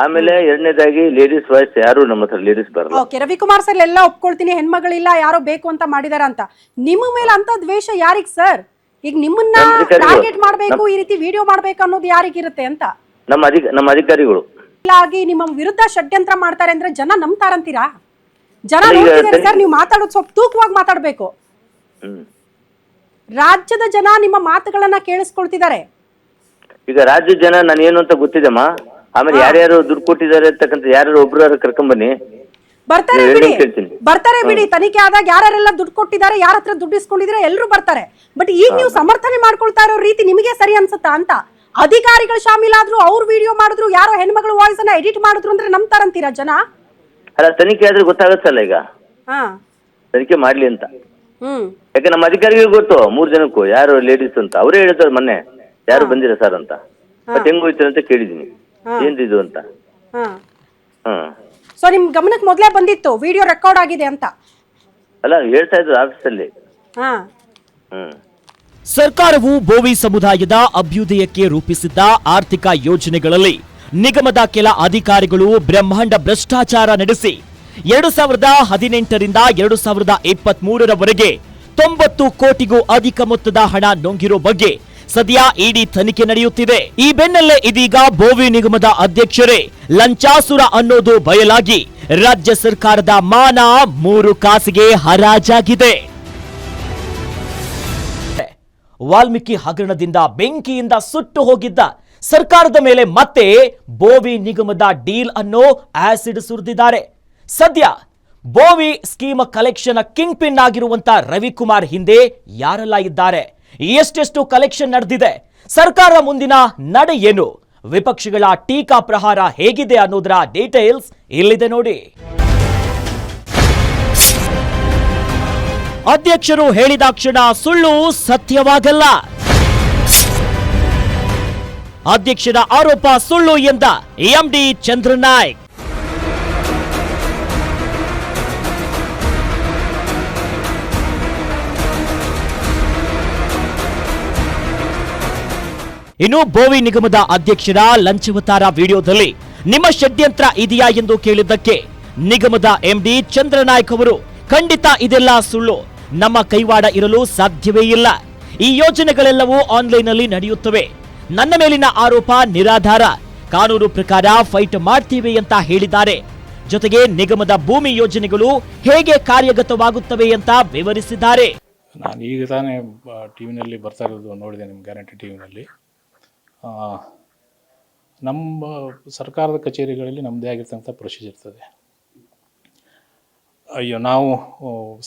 ಆಮೇಲೆ ಎರಡನೇದಾಗಿ ಲೇಡೀಸ್ ವಾಯ್ಸ್ ಯಾರು ನಮ್ಮ ಹತ್ರ ಲೇಡೀಸ್ ಬರಲ್ಲ. ಓಕೆ ರವಿಕುಮಾರ್ ಸರ್ ಎಲ್ಲ ಒಪ್ಕೊಳ್ತೀನಿ ಹೆಣ್ಮಗಳಿಲ್ಲ ಯಾರೋ ಬೇಕು ಅಂತ ಮಾಡಿದಾರ ಅಂತ. ನಿಮ್ಮ ಮೇಲೆ ಅಂತ ದ್ವೇಷ ಯಾರಿಗ್ ಸರ್ ಈಗ ನಿಮ್ಮನ್ನ ಟಾರ್ಗೆಟ್ ಮಾಡ್ಬೇಕು ಈ ರೀತಿ ವಿಡಿಯೋ ಮಾಡ್ಬೇಕು ಅನ್ನೋದು ಯಾರಿಗಿರುತ್ತೆ ಅಂತ? ನಮ್ಮ ಅಧಿಕ ನಮ್ಮ ಅಧಿಕಾರಿಗಳು. ಆಗಿ ನಿಮ್ಮ ವಿರುದ್ಧ ಷಡ್ಯಂತ್ರ ಮಾಡ್ತಾರೆ ಅಂದ್ರೆ ಜನ ನಂಬ್ತಾರಂತೀರಾ? ಜನ ಅಲ್ಲ, ನೋಡ್ತಿದ್ದಾರೆ ಸರ್. ನೀವು ಮಾತಾಡೋದು ಸ್ವಲ್ಪ ತೂಕವಾಗಿ ಮಾತಾಡಬೇಕು. ಹ್ಮ್. ರಾಜ್ಯದ ಜನ ನಿಮ್ಮ ಮಾತುಗಳನ್ನ ಕೇಳಿಸ್ಕೊಳ್ತಿದ್ದಾರೆ. ಈಗ ರಾಜ್ಯದ ಜನ ನಾನು ಏನು ಅಂತ ಗೊತ್ತಿದೆಮ್ಮ ಆಮೇಲೆ ಯಾರ್ಯಾರು ದುಡ್ಡು ಕೊಟ್ಟಿದ್ದಾರೆ ಅಂತಕ್ಕಂಥ ಯಾರ್ಯಾರು ಒಬ್ರು ಕರ್ಕೊಂಬನ್ನಿ ಬರ್ತಾರೆ ಬಿಡಿ. ಕೇಳ್ತೀನಿ. ಬರ್ತಾರೆ ಬಿಡಿ. ತನಿಖೆ ಆದಾಗ ಯಾರೆಲ್ಲ ದುಡ್ಡು ಕೊಟ್ಟಿದ್ದಾರೆ ಯಾರ ಹತ್ರ ದುಡ್ಡು ಇಸ್ಕೊಂಡಿದ್ರೆ ಎಲ್ಲರೂ ಬರ್ತಾರೆ. ಬಟ್ ಈಗ ನೀವು ಸಮರ್ಥನೆ ಮಾಡ್ಕೊಳ್ತಾ ಇರೋ ರೀತಿ ನಿಮಗೆ ಸರಿ ಅನ್ಸುತ್ತಾ ಅಂತ? ಅಧಿಕಾರಿಗಳು ಶಾಮೀಲಾದ್ರು ಅವ್ರು ವಿಡಿಯೋ ಮಾಡಿದ್ರು ಯಾರೋ ಹೆಣ್ಮಗಳು ವಾಯ್ಸ್ ಅನ್ನ ಎಡಿಟ್ ಮಾಡಿದ್ರು ಅಂದ್ರೆ ನಂಬ್ತಾರಂತೀರಾ ಜನ? ಅಲ್ಲ ತನಿಖೆ ಆದ್ರೆ ಗೊತ್ತಾಗತ್ತಲ್ಲ ಈಗ? ಹಾ. ತನಿಖೆ ಮಾಡ್ಲಿ ಅಂತ. ಹ್ಮ್. ಯಾಕೆ ನಮ್ಮ ಅಧಿಕಾರಿಗಳು ಗೊತ್ತು? ಮೂರ್ ಜನಕ್ಕೂ. ಯಾರು ಲೇಡೀಸ್ ಅಂತ? ಅವರೇ ಹೇಳ್ತಾರೆ ಮೊನ್ನೆ. ಯಾರು ಬಂದಿರ ಸರ್ ಅಂತ. ಹೆಂಗೋಯ್ತು ಹೆಂಗ್ ಅಂತ ಕೇಳಿದೀನಿ ಏನ್ರಿ ಇದು ಅಂತ? ಹಾ. ಹ್ಮ್ ಸೊ ನಿಮ್ ಗಮನಕ್ಕೆ ಮೊದಲೇ ಬಂದಿತ್ತು. ವಿಡಿಯೋ ರೆಕಾರ್ಡ್ ಆಗಿದೆ ಅಂತ. ಅಲ್ಲ ಹೇಳ್ತಾ ಇದ್ರು ಆಫೀಸಲ್ಲಿ ಹಾ. ಹ್ಮ್. ಸರ್ಕಾರವು ಬೋವಿ ಸಮುದಾಯದ ಅಭ್ಯುದಯಕ್ಕೆ ರೂಪಿಸಿದ್ದ ಆರ್ಥಿಕ ಯೋಜನೆಗಳಲ್ಲಿ ನಿಗಮದ ಕೆಲ ಅಧಿಕಾರಿಗಳು ಬ್ರಹ್ಮಾಂಡ ಭ್ರಷ್ಟಾಚಾರ ನಡೆಸಿ ಎರಡು ಸಾವಿರದ ಹದಿನೆಂಟರಿಂದ ಎರಡು ಸಾವಿರದ ಇಪ್ಪತ್ತ್ ಮೂರರವರೆಗೆ ತೊಂಬತ್ತು ಕೋಟಿಗೂ ಅಧಿಕ ಮೊತ್ತದ ಹಣ ನುಂಗಿರೋ ಬಗ್ಗೆ ಸದ್ಯ ಇಡಿ ತನಿಖೆ ನಡೆಯುತ್ತಿದೆ. ಈ ಬೆನ್ನಲ್ಲೇ ಇದೀಗ ಬೋವಿ ನಿಗಮದ ಅಧ್ಯಕ್ಷರೇ ಲಂಚಾಸುರ ಅನ್ನೋದು ಬಯಲಾಗಿ ರಾಜ್ಯ ಸರ್ಕಾರದ ಮಾನ ಮೂರು ಕಾಸಿಗೆ ಹರಾಜಾಗಿದೆ. ವಾಲ್ಮೀಕಿ ಹಗರಣದಿಂದ ಬೆಂಕಿಯಿಂದ ಸುಟ್ಟು ಹೋಗಿದ್ದ ಸರ್ಕಾರದ ಮೇಲೆ ಮತ್ತೆ ಬೋವಿ ನಿಗಮದ ಡೀಲ್ ಅನ್ನು ಆಸಿಡ್ ಸುರಿದಿದ್ದಾರೆ. ಸದ್ಯ Bhovi scheme collection kingpin ಆಗಿರುವಂತ ರವಿಕುಮಾರ್ ಹಿಂದೆ ಯಾರೆಲ್ಲ ಇದ್ದಾರೆ? ಎಷ್ಟೆಷ್ಟು ಕಲೆಕ್ಷನ್ ನಡೆದಿದೆ? ಸರ್ಕಾರ ಮುಂದಿನ ನಡೆ ಏನು? ವಿಪಕ್ಷಗಳ ಟೀಕಾ ಪ್ರಹಾರ ಹೇಗಿದೆ ಅನ್ನೋದರ ಡೀಟೇಲ್ಸ್ ಇಲ್ಲಿದೆ ನೋಡಿ. ಅಧ್ಯಕ್ಷರು ಹೇಳಿದಾಕ್ಷಣ ಸುಳ್ಳು ಸತ್ಯವಾಗಲ್ಲ. ಅಧ್ಯಕ್ಷರ ಆರೋಪ ಸುಳ್ಳು ಎಂದ ಎಂಡಿ ಚಂದ್ರನಾಯ್ಕ್. ಇನ್ನು ಬೋವಿ ನಿಗಮದ ಅಧ್ಯಕ್ಷರ ಲಂಚವತಾರ ವಿಡಿಯೋದಲ್ಲಿ ನಿಮ್ಮ ಷಡ್ಯಂತ್ರ ಇದೆಯಾ ಎಂದು ಕೇಳಿದ್ದಕ್ಕೆ ನಿಗಮದ ಎಂಡಿ ಚಂದ್ರನಾಯ್ಕ ಅವರು, ಖಂಡಿತ ಇದೆಲ್ಲ ಸುಳ್ಳು. ನಮ್ಮ ಕೈವಾಡ ಇರಲು ಸಾಧ್ಯವೇ ಇಲ್ಲ. ಈ ಯೋಜನೆಗಳೆಲ್ಲವೂ ಆನ್ಲೈನ್ನಲ್ಲಿ ನಡೆಯುತ್ತವೆ. ನನ್ನ ಮೇಲಿನ ಆರೋಪ ನಿರಾಧಾರ. ಕಾನೂನು ಪ್ರಕಾರ ಫೈಟ್ ಮಾಡ್ತೀವಿ ಅಂತ ಹೇಳಿದ್ದಾರೆ. ಜೊತೆಗೆ ನಿಗಮದ ಭೂಮಿ ಯೋಜನೆಗಳು ಹೇಗೆ ಕಾರ್ಯಗತವಾಗುತ್ತವೆ ಅಂತ ವಿವರಿಸಿದ್ದಾರೆ. ನಾನು ಈಗ ತಾನೇ ಟಿವಿನಲ್ಲಿ ಬರ್ತಾ ಇರೋದು ನೋಡಿದೆ ನಿಮ್ಮ ಗ್ಯಾರಂಟಿ ಟಿ ವಿನಲ್ಲಿ ನಮ್ಮ ಸರ್ಕಾರದ ಕಚೇರಿಗಳಲ್ಲಿ ನಮ್ಮದೇ ಆಗಿರ್ತಕ್ಕಂಥ ಪ್ರೊಸೀಜರ್ ಇರ್ತದೆ. ಅಯ್ಯೋ, ನಾವು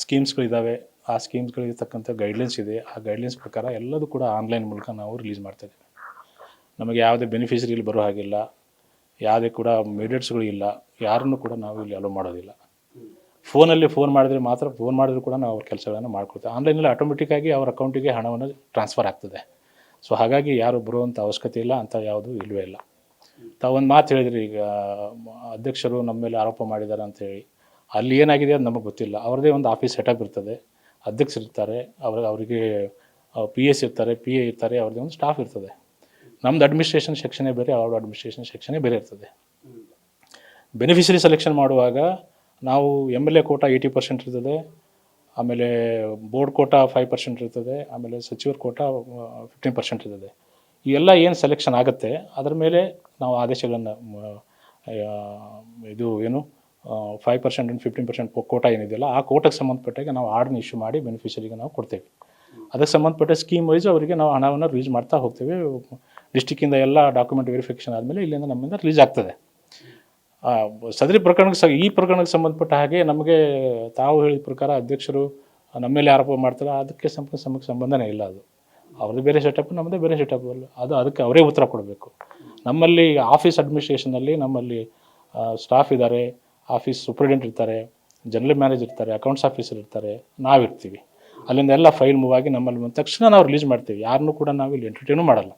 ಸ್ಕೀಮ್ಸ್ಗಳಿದ್ದಾವೆ ಆ ಸ್ಕೀಮ್ಸ್ಗಳಿಗೆ ತಕ್ಕಂಥ ಗೈಡ್ಲೈನ್ಸ್ ಇದೆ. ಆ ಗೈಡ್ಲೈನ್ಸ್ ಪ್ರಕಾರ ಎಲ್ಲದೂ ಕೂಡ ಆನ್ಲೈನ್ ಮೂಲಕ ನಾವು ರಿಲೀಸ್ ಮಾಡ್ತಾ ಇದ್ದೀವಿ. ನಮಗೆ ಯಾವುದೇ ಬೆನಿಫಿಷರಿಲಿ ಬರೋ ಹಾಗಿಲ್ಲ. ಯಾವುದೇ ಕೂಡ ಮೀಡಿಯೇಟ್ಸ್ಗಳು ಇಲ್ಲ. ಯಾರನ್ನು ಕೂಡ ನಾವು ಇಲ್ಲಿ ಅಲೋ ಮಾಡೋದಿಲ್ಲ. ಫೋನಲ್ಲಿ ಫೋನ್ ಮಾಡಿದ್ರೆ ಮಾತ್ರ, ಫೋನ್ ಮಾಡಿದ್ರು ಕೂಡ ನಾವು ಅವ್ರ ಕೆಲಸಗಳನ್ನು ಮಾಡ್ಕೊಡ್ತೇವೆ ಆನ್ಲೈನಲ್ಲಿ ಆಟೋಮೆಟಿಕ್ಕಾಗಿ ಅವ್ರ ಅಕೌಂಟಿಗೆ ಹಣವನ್ನು ಟ್ರಾನ್ಸ್ಫರ್ ಆಗ್ತದೆ. ಸೊ ಹಾಗಾಗಿ ಯಾರು ಬರುವಂಥ ಅವಶ್ಯಕತೆ ಇಲ್ಲ ಅಂತ ಯಾವುದೂ ಇಲ್ಲವೇ ಇಲ್ಲ. ತಾವೊಂದು ಮಾತು ಹೇಳಿದ್ರಿ, ಈಗ, ಅಧ್ಯಕ್ಷರು ನಮ್ಮ ಮೇಲೆ ಆರೋಪ ಮಾಡಿದ್ದಾರೆ ಅಂತ ಅಲ್ಲಿ ಏನಾಗಿದೆ ಅದು ನಮಗೆ ಗೊತ್ತಿಲ್ಲ. ಅವ್ರದ್ದೇ ಒಂದು ಆಫೀಸ್ ಸೆಟಪ್ ಇರ್ತದೆ. ಅಧ್ಯಕ್ಷರು ಇರ್ತಾರೆ, ಅವ್ರ, ಅವರಿಗೆ ಪಿ ಎಸ್ ಇರ್ತಾರೆ ಪಿ ಎ ಇರ್ತಾರೆ, ಅವ್ರದ್ದೇ ಒಂದು ಸ್ಟಾಫ್ ಇರ್ತದೆ. ನಮ್ದು ಅಡ್ಮಿನಿಸ್ಟ್ರೇಷನ್ ಸೆಕ್ಷನೇ ಬೇರೆ ಅವ್ರ ಅಡ್ಮಿನಿಸ್ಟ್ರೇಷನ್ ಸೆಕ್ಷನೇ ಬೇರೆ ಇರ್ತದೆ. ಬೆನಿಫಿಷರಿ ಸೆಲೆಕ್ಷನ್ ಮಾಡುವಾಗ ನಾವು M L A quota eighty percent ಇರ್ತದೆ. ಆಮೇಲೆ ಬೋರ್ಡ್ ಕೋಟಾ ಫೈವ್ ಪರ್ಸೆಂಟ್ ಇರ್ತದೆ, ಆಮೇಲೆ ಸಚಿವರ ಕೋಟಾ ಫಿಫ್ಟೀನ್ ಪರ್ಸೆಂಟ್ ಇರ್ತದೆ. ಇವೆಲ್ಲ ಏನು ಸೆಲೆಕ್ಷನ್ ಆಗುತ್ತೆ, ಅದರ ಮೇಲೆ ನಾವು ಆದೇಶಗಳನ್ನು ಇದು ಏನು five percent and fifteen percent quota ಏನಿದೆಯಲ್ಲ, ಆ ಕೋಟಕ್ಕೆ ಸಂಬಂಧಪಟ್ಟಾಗ ನಾವು ಆರ್ಡ್ನ ಇಶ್ಯೂ ಮಾಡಿ ಬೆನಿಫಿಷರಿಗೆ ನಾವು ಕೊಡ್ತೇವೆ. ಅದಕ್ಕೆ ಸಂಬಂಧಪಟ್ಟ ಸ್ಕೀಮ್ ವೈಸ್ ಅವರಿಗೆ ನಾವು ಹಣವನ್ನು ರಿಲೀಸ್ ಮಾಡ್ತಾ ಹೋಗ್ತೇವೆ. ಡಿಸ್ಟಿಕ್ಕಿಂದ ಎಲ್ಲ ಡಾಕ್ಯುಮೆಂಟ್ ವೆರಿಫಿಕೇಷನ್ ಆದಮೇಲೆ ಇಲ್ಲಿಂದ ನಮ್ಮಿಂದ ರಿಲೀಸ್ ಆಗ್ತದೆ. ಸದರಿ ಪ್ರಕರಣಕ್ಕೆ ಸ, ಈ ಪ್ರಕರಣಕ್ಕೆ ಸಂಬಂಧಪಟ್ಟ ಹಾಗೆ ನಮಗೆ ತಾವು ಹೇಳಿದ ಪ್ರಕಾರ ಅಧ್ಯಕ್ಷರು ನಮ್ಮ ಮೇಲೆ ಆರೋಪ ಮಾಡ್ತಾರೆ, ಅದಕ್ಕೆ ಸಮಕ್ಕೆ ಸಂಬಂಧನೇ ಇಲ್ಲ ಅದು. ಅವ್ರದ್ದು ಬೇರೆ ಸೆಟಪ್ ನಮ್ಮದೇ ಬೇರೆ ಸೆಟಪ್ ಅಲ್ಲ. ಅದು ಅದಕ್ಕೆ ಅವರೇ ಉತ್ತರ ಕೊಡಬೇಕು. ನಮ್ಮಲ್ಲಿ ಆಫೀಸ್ ಅಡ್ಮಿನಿಸ್ಟ್ರೇಷನಲ್ಲಿ ನಮ್ಮಲ್ಲಿ ಸ್ಟಾಫ್ ಇದ್ದಾರೆ ಆಫೀಸ್ ಸೂಪರಿಂಟೆಂಡೆಂಟ್ ಇರ್ತಾರೆ ಜನರಲ್ ಮ್ಯಾನೇಜರ್ ಇರ್ತಾರೆ ಅಕೌಂಟ್ಸ್ ಆಫೀಸರ್ ಇರ್ತಾರೆ, ನಾವಿರ್ತೀವಿ. ಅಲ್ಲಿಂದ ಎಲ್ಲ ಫೈಲ್ ಮೂವ್ ಆಗಿ ನಮ್ಮಲ್ಲಿ ಬಂದ ತಕ್ಷಣ ನಾವು ರಿಲೀಸ್ ಮಾಡ್ತೀವಿ. ಯಾರನ್ನೂ ಕೂಡ ನಾವು ಇಲ್ಲಿ ಎಂಟರ್ಟೈನು ಮಾಡಲ್ಲ.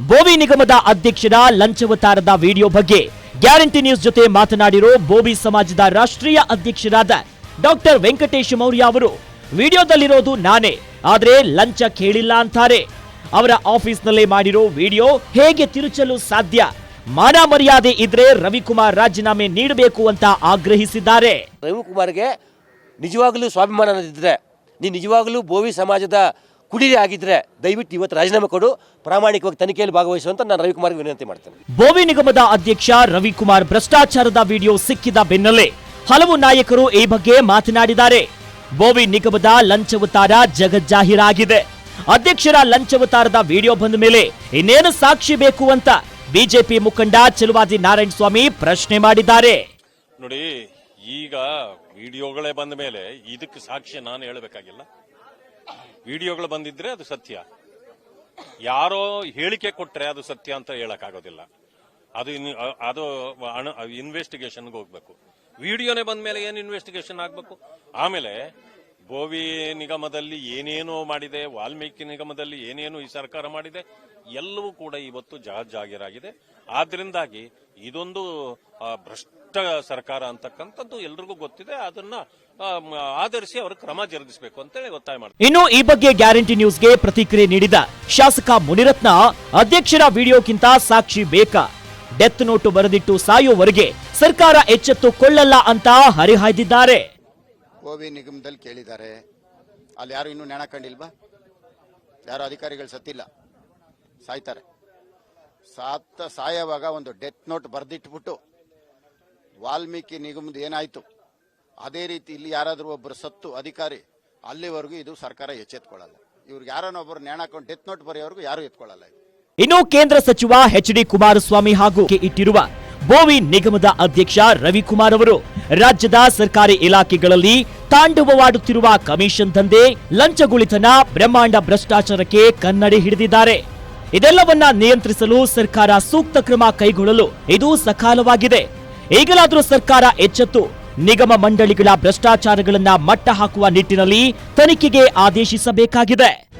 ಬೋವಿ ನಿಗಮದ ಅಧ್ಯಕ್ಷರ ಲಂಚವತಾರದ ವಿಡಿಯೋ ಬಗ್ಗೆ ಗ್ಯಾರಂಟಿ ನ್ಯೂಸ್ ಜೊತೆ ಮಾತನಾಡಿರೋ ಬೋಬಿ ಸಮಾಜದ ರಾಷ್ಟ್ರೀಯ ಅಧ್ಯಕ್ಷರಾದ ಡಾಕ್ಟರ್ ವೆಂಕಟೇಶ್ ಮೌರ್ಯ ಅವರು, ವಿಡಿಯೋದಲ್ಲಿರೋದು ನಾನೇ, ಆದರೆ ಲಂಚ ಕೇಳಿಲ್ಲ ಅಂತಾರೆ. ಅವರ ಆಫೀಸ್ನಲ್ಲೇ ಮಾಡಿರೋ ವಿಡಿಯೋ ಹೇಗೆ ತಿರುಚಲು ಸಾಧ್ಯ? ಮಾನ ಮರ್ಯಾದೆ ಇದ್ರೆ ರವಿಕುಮಾರ್ ರಾಜೀನಾಮೆ ನೀಡಬೇಕು ಅಂತ ಆಗ್ರಹಿಸಿದ್ದಾರೆ. ರವಿಕುಮಾರ್ಗೆ ನಿಜವಾಗಲೂ ಸ್ವಾಭಿಮಾನ ಇದ್ರೆ ನೀನು ನಿಜವಾಗಲೂ ಬೋವಿ ಸಮಾಜದ ಕುಡಿರಿ ಆಗಿದ್ರೆ ದಯವಿಟ್ಟು ಇವತ್ತು ರಾಜೀನಾಮೆ ಕೊಡು. ಪ್ರಾಮಾಣಿಕವಾಗಿ ತನಿಖೆಯಲ್ಲಿ ಭಾಗವಹಿಸುವಂತ ನಾನು ರವಿಕುಮಾರ್ಗೆ ವಿನಂತಿ ಮಾಡ್ತೇನೆ. ಬೋವಿ ನಿಗಮದ ಅಧ್ಯಕ್ಷ ರವಿಕುಮಾರ್ ಭ್ರಷ್ಟಾಚಾರದ ವಿಡಿಯೋ ಸಿಕ್ಕಿದ ಬೆನ್ನಲ್ಲೇ ಹಲವು ನಾಯಕರು ಈ ಬಗ್ಗೆ ಮಾತನಾಡಿದ್ದಾರೆ. ಬೋವಿ ನಿಗಮದ ಲಂಚವತಾರ ಜಗಜ್ಜಾಹೀರಾಗಿದೆ ಅಧ್ಯಕ್ಷರ ಲಂಚವತಾರದ ವಿಡಿಯೋ ಬಂದ ಮೇಲೆ ಇನ್ನೇನು ಸಾಕ್ಷಿ ಬೇಕು ಅಂತ ಬಿಜೆಪಿ ಮುಖಂಡ ಚಲುವಾದಿ ನಾರಾಯಣ ಸ್ವಾಮಿ ಪ್ರಶ್ನೆ ಮಾಡಿದ್ದಾರೆ. ನೋಡಿ ಈಗ ವಿಡಿಯೋಗಳೇ ಬಂದ ಮೇಲೆ ಇದಕ್ಕೆ ಸಾಕ್ಷಿ ನಾನು ಹೇಳಬೇಕಾಗಿಲ್ಲ. ವಿಡಿಯೋಗಳು ಬಂದಿದ್ರೆ ಅದು ಸತ್ಯ. ಯಾರೋ ಹೇಳಿಕೆ ಕೊಟ್ರೆ ಅದು ಸತ್ಯ ಅಂತ ಹೇಳಕ್ಕಾಗೋದಿಲ್ಲ. ಅದು ಅದು ಅಣ ಇನ್ವೆಸ್ಟಿಗೇಷನ್ಗೆ ಹೋಗ್ಬೇಕು. ವಿಡಿಯೋನೇ ಬಂದ ಮೇಲೆ ಏನು ಇನ್ವೆಸ್ಟಿಗೇಷನ್ ಆಗ್ಬೇಕು? ಆಮೇಲೆ ಬೋವಿ ನಿಗಮದಲ್ಲಿ ಏನೇನೋ ಮಾಡಿದೆ, ವಾಲ್ಮೀಕಿ ನಿಗಮದಲ್ಲಿ ಏನೇನು ಈ ಸರ್ಕಾರ ಮಾಡಿದೆ, ಎಲ್ಲವೂ ಕೂಡ ಇವತ್ತು ಜಹಾಜಾಗಿರಾಗಿದೆ ಆದ್ರಿಂದಾಗಿ ಇದೊಂದು ಭ್ರಷ್ಟ ಸರ್ಕಾರ ಅಂತಕ್ಕಂಥದ್ದು ಎಲ್ರಿಗೂ ಗೊತ್ತಿದೆ. ಅದನ್ನ ಆಧರಿಸಿ ಅವರು ಕ್ರಮ ಜರುಗಿಸಬೇಕು ಅಂತೇಳಿ ಒತ್ತಾಯ ಮಾಡ್ತಾರೆ ಇನ್ನು ಈ ಬಗ್ಗೆ ಗ್ಯಾರಂಟಿ ನ್ಯೂಸ್ಗೆ ಪ್ರತಿಕ್ರಿಯೆ ನೀಡಿದ ಶಾಸಕ ಮುನಿರತ್ನ ಅಧ್ಯಕ್ಷರ ವಿಡಿಯೋಕ್ಕಿಂತ ಸಾಕ್ಷಿ ಬೇಕಾ? ಡೆತ್ ನೋಟು ಬರೆದಿಟ್ಟು ಸಾಯುವವರೆಗೆ ಸರ್ಕಾರ ಎಚ್ಚೆತ್ತುಕೊಳ್ಳಲ್ಲ ಅಂತ ಹರಿಹಾಯ್ದಿದ್ದಾರೆ. ಕೋವಿ ನಿಗಮದಲ್ಲಿ ಕೇಳಿದ್ದಾರೆ. ಅಲ್ಲಿ ಯಾರು ಇನ್ನೂ ನೆಣ ಕಂಡಿಲ್ವಾ ಯಾರು ಅಧಿಕಾರಿಗಳು ಸತ್ತಿಲ್ಲ? ಸಾಯ್ತಾರೆ. ಸಾತ್ತ ಸಾಯವಾಗ ಒಂದು ಡೆತ್ ನೋಟ್ ಬರೆದಿಟ್ಬಿಟ್ಟು ವಾಲ್ಮೀಕಿ ನಿಗಮದ ಏನಾಯ್ತು? ಅದೇ ರೀತಿ ಇಲ್ಲಿ ಯಾರಾದರೂ ಒಬ್ಬರು ಸತ್ತು ಅಧಿಕಾರಿ, ಅಲ್ಲಿವರೆಗೂ ಇದು ಸರ್ಕಾರ ಎಚ್ಚೆತ್ಕೊಳ್ಳಲ್ಲ. ಇವ್ರಿಗೆ ಯಾರನ್ನ ಒಬ್ಬರು ನೇಣ ಹಾಕೊಂಡು ಡೆತ್ ನೋಟ್ ಬರೆಯವರೆಗೂ ಯಾರು ಎತ್ಕೊಳ್ಳಲ್ಲ ಇನ್ನು ಕೇಂದ್ರ ಸಚಿವ ಎಚ್ ಡಿ ಕುಮಾರಸ್ವಾಮಿ ಹಾಗೂ ಇಟ್ಟಿರುವ ಬೋವಿ ನಿಗಮದ ಅಧ್ಯಕ್ಷ ರವಿಕುಮಾರ್ ಅವರು ರಾಜ್ಯದ ಸರ್ಕಾರಿ ಇಲಾಖೆಗಳಲ್ಲಿ ತಾಂಡವವಾಡುತ್ತಿರುವ ಕಮಿಷನ್ ದಂಧೆ, ಲಂಚಗುಳಿತನ, ಬ್ರಹ್ಮಾಂಡ ಭ್ರಷ್ಟಾಚಾರಕ್ಕೆ ಕನ್ನಡಿ ಹಿಡಿದಿದ್ದಾರೆ. ಇದೆಲ್ಲವನ್ನ ನಿಯಂತ್ರಿಸಲು ಸರ್ಕಾರ ಸೂಕ್ತ ಕ್ರಮ ಕೈಗೊಳ್ಳಲು ಇದು ಸಕಾಲವಾಗಿದೆ. ಈಗಲಾದರೂ ಸರ್ಕಾರ ಎಚ್ಚೆತ್ತು. ನಿಗಮ ಮಂಡಳಿಗಳ ಭ್ರಷ್ಟಾಚಾರಗಳನ್ನ ಮಟ್ಟ ಹಾಕುವ ನಿಟ್ಟಿನಲ್ಲಿ ತನಿಖೆಗೆ ಆದೇಶಿಸಬೇಕಾಗಿದೆ.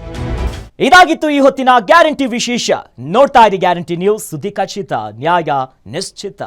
ಇದಾಗಿತ್ತು ಈ ಹೊತ್ತಿನ ಗ್ಯಾರಂಟಿ ವಿಶೇಷ. ನೋಡ್ತಾ ಇದೆ ಗ್ಯಾರಂಟಿ ನ್ಯೂಸ್. ಸುದ್ದಿ ಖಚಿತ ನ್ಯಾಯ ನಿಶ್ಚಿತ.